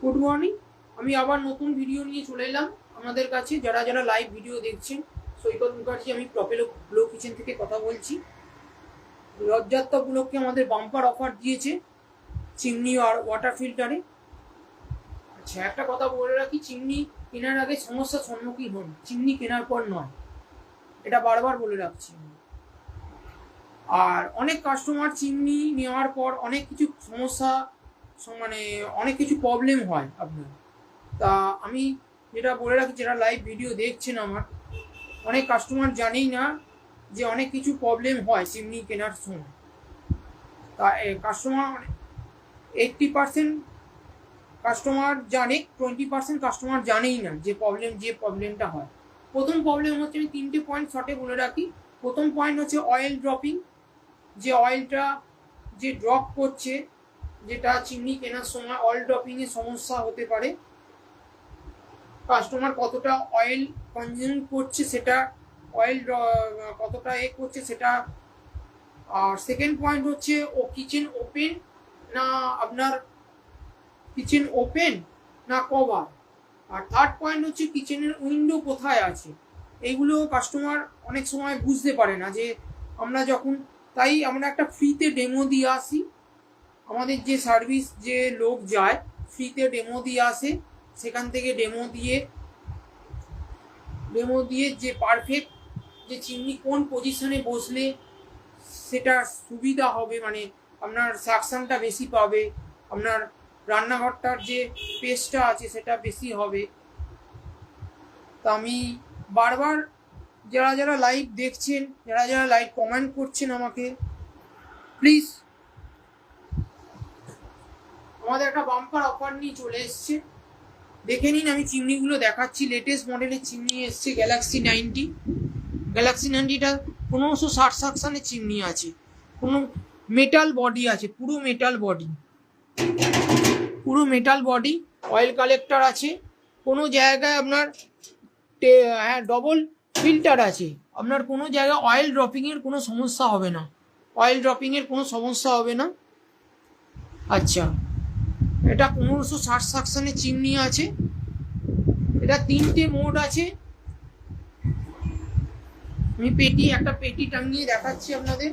Good morning আমি আবার নতুন ভিডিও নিয়ে চলে এলাম আমাদের কাছে। যারা যারা লাইভ ভিডিও দেখছেন, সৈকত মুখার্জি, আমি প্রপেলো গ্লো কিচেন থেকে কথা বলছি। রথযাত্রা উপলক্ষে আমাদের বাম্পার অফার দিয়েছে চিমনি আর ওয়াটার ফিল্টারে আচ্ছা একটা কথা বলে রাখি চিমনি কেনার আগে সমস্যার সম্মুখীন হন। চিমনি কেনার পর নয়। এটা বারবার বলে রাখছি আর অনেক কাস্টমার চিমনি নেওয়ার পর অনেক কিছু সমস্যা মানে অনেক কিছু প্রবলেম হয় আপনার। তা আমি যেটা বলে রাখি, যারা লাইভ ভিডিও দেখছেন আমার, অনেক কাস্টমার জানেই না যে অনেক কিছু প্রবলেম হয় চিমনি কেনার সময়। তা কাস্টমার এইটটি পার্সেন্ট কাস্টমার জানে টোয়েন্টি পার্সেন্ট কাস্টমার জানেই না যে প্রবলেম যে প্রবলেমটা হয়। প্রথম প্রবলেম হচ্ছে আমি তিনটে পয়েন্ট শর্টে বলে রাখি। প্রথম পয়েন্ট হচ্ছে অয়েল ড্রপিং যে অয়েলটা যে ড্রপ করছে যেটা চিমনি কেনার সময় অয়েল ড্রপিং এর সমস্যা হতে পারে। কাস্টমার কতটা অয়েল কনজিউম করছে সেটা অয়েল কতটা এ করছে সেটা। আর সেকেন্ড পয়েন্ট হচ্ছে, ও কিচেন ওপেন না আপনার কিচেন ওপেন না কভার আর থার্ড পয়েন্ট হচ্ছে কিচেনের উইন্ডো কোথায় আছে? এইগুলো কাস্টমার অনেক সময় বুঝতে পারে না যে আমরা যখন, তাই আমরা একটা ফ্রিতে ডেমো দিয়ে আসি। আমাদের যে সার্ভিস যে লোক যায় ফ্রিতে ডেমো দিয়ে আসে, সেখান থেকে ডেমো দিয়ে ডেমো দিয়ে যে পারফেক্ট যে চিমনি কোন পজিশনে বসলে সেটা সুবিধা হবে মানে আপনার সাকশনটা বেশি পাবে, আপনার রান্নাঘরটার যে পেস্টটা আছে সেটা বেশি হবে। তা আমি বারবার যারা যারা লাইভ দেখছেন, যারা যারা লাইভ কমেন্ট করছেন আমাকে প্লিজ আমাদের একটা বাম্পার অফার নিয়ে চলে এসছে। দেখে নিন, আমি চিমনিগুলো দেখাচ্ছি। লেটেস্ট মডেলের চিমনি এসছে গ্যালাক্সি নাইনটি গ্যালাক্সি নাইনটিটা পনেরোশো ষাট সাকশানের চিমনি আছে। কোনো মেটাল বডি আছে, পুরো মেটাল বডি পুরো মেটাল বডি অয়েল কালেক্টর আছে। কোনো জায়গায় আপনার হ্যাঁ ডবল ফিল্টার আছে। আপনার কোনো জায়গায় অয়েল ড্রপিংয়ের কোনো সমস্যা হবে না। অয়েল ড্রপিংয়ের কোনো সমস্যা হবে না। আচ্ছা। এটা পনেরোশো ষাট সাকশানে চিমনি আছে। এটা তিনটে মোড আছে। আমি পেটি, একটা পেটি টাঙিয়ে দেখাচ্ছি আপনাদের।